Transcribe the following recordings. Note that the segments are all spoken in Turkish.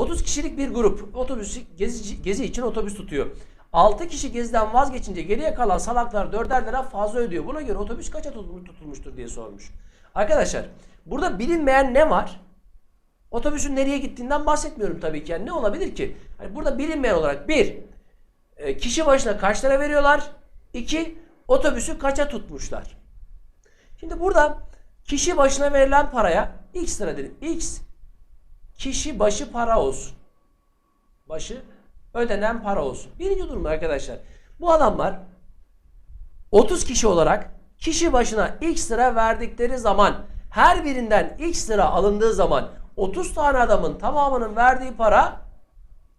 30 kişilik bir grup otobüs gezi, gezi için otobüs tutuyor. 6 kişi geziden vazgeçince geriye kalan salaklar 4'er lira fazla ödüyor. Buna göre otobüs kaça tutulmuş- tutulmuştur diye sormuş. Arkadaşlar burada bilinmeyen ne var? Otobüsün nereye gittiğinden bahsetmiyorum tabii ki. Yani ne olabilir ki? Hani burada bilinmeyen olarak bir, e, kişi başına kaç lira veriyorlar? İki, otobüsü kaça tutmuşlar? Şimdi burada kişi başına verilen paraya x lira dedim. X kişi başı para olsun. Başı ödenen para olsun. Birinci durum arkadaşlar. Bu adamlar 30 kişi olarak kişi başına x lira verdikleri zaman her birinden x lira alındığı zaman 30 tane adamın tamamının verdiği para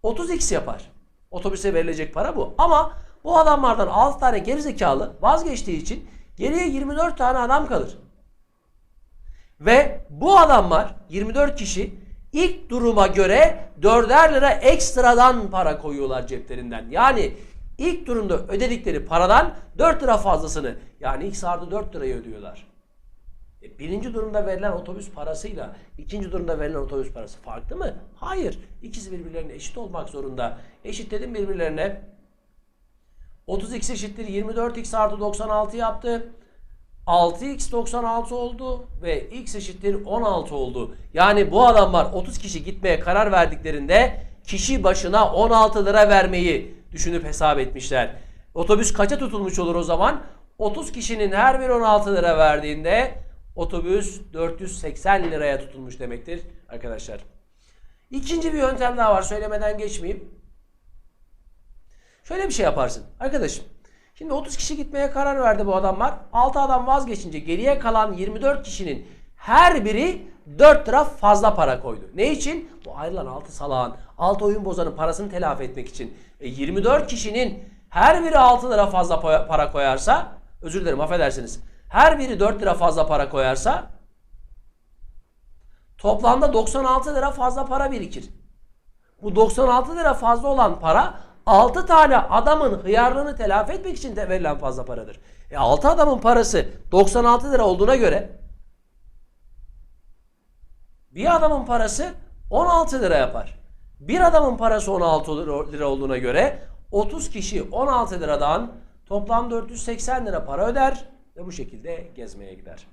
30x yapar. Otobüse verilecek para bu. Ama bu adamlardan 6 tane gerizekalı vazgeçtiği için geriye 24 tane adam kalır. Ve bu adamlar 24 kişi ilk duruma göre 4'er lira ekstradan para koyuyorlar ceplerinden. Yani ilk durumda ödedikleri paradan 4 lira fazlasını yani artı 4 lirayı ödüyorlar. E, birinci durumda verilen otobüs parasıyla ikinci durumda verilen otobüs parası farklı mı? Hayır. İkisi birbirlerine eşit olmak zorunda. Eşitledim birbirlerine. 30x eşittir 24x artı 96 yaptı. 6x 96 oldu ve x eşittir 16 oldu. Yani bu adamlar 30 kişi gitmeye karar verdiklerinde kişi başına 16 lira vermeyi düşünüp hesap etmişler. Otobüs kaça tutulmuş olur o zaman? 30 kişinin her bir 16 lira verdiğinde otobüs 480 liraya tutulmuş demektir arkadaşlar. İkinci bir yöntem daha var söylemeden geçmeyeyim. Şöyle bir şey yaparsın. Arkadaşım şimdi 30 kişi gitmeye karar verdi bu adamlar. 6 adam vazgeçince geriye kalan 24 kişinin her biri 4 lira fazla para koydu. Ne için? Bu ayrılan 6 salağın, 6 oyun bozanın parasını telafi etmek için. E 24 kişinin her biri 6 lira fazla pa- para koyarsa, özür dilerim affedersiniz. Her biri 4 lira fazla para koyarsa toplamda 96 lira fazla para birikir. Bu 96 lira fazla olan para 6 tane adamın hıyarlığını telafi etmek için de verilen fazla paradır. E 6 adamın parası 96 lira olduğuna göre bir adamın parası 16 lira yapar. Bir adamın parası 16 lira- olduğuna göre 30 kişi 16 liradan toplam 480 lira para öder ve bu şekilde gezmeye gider.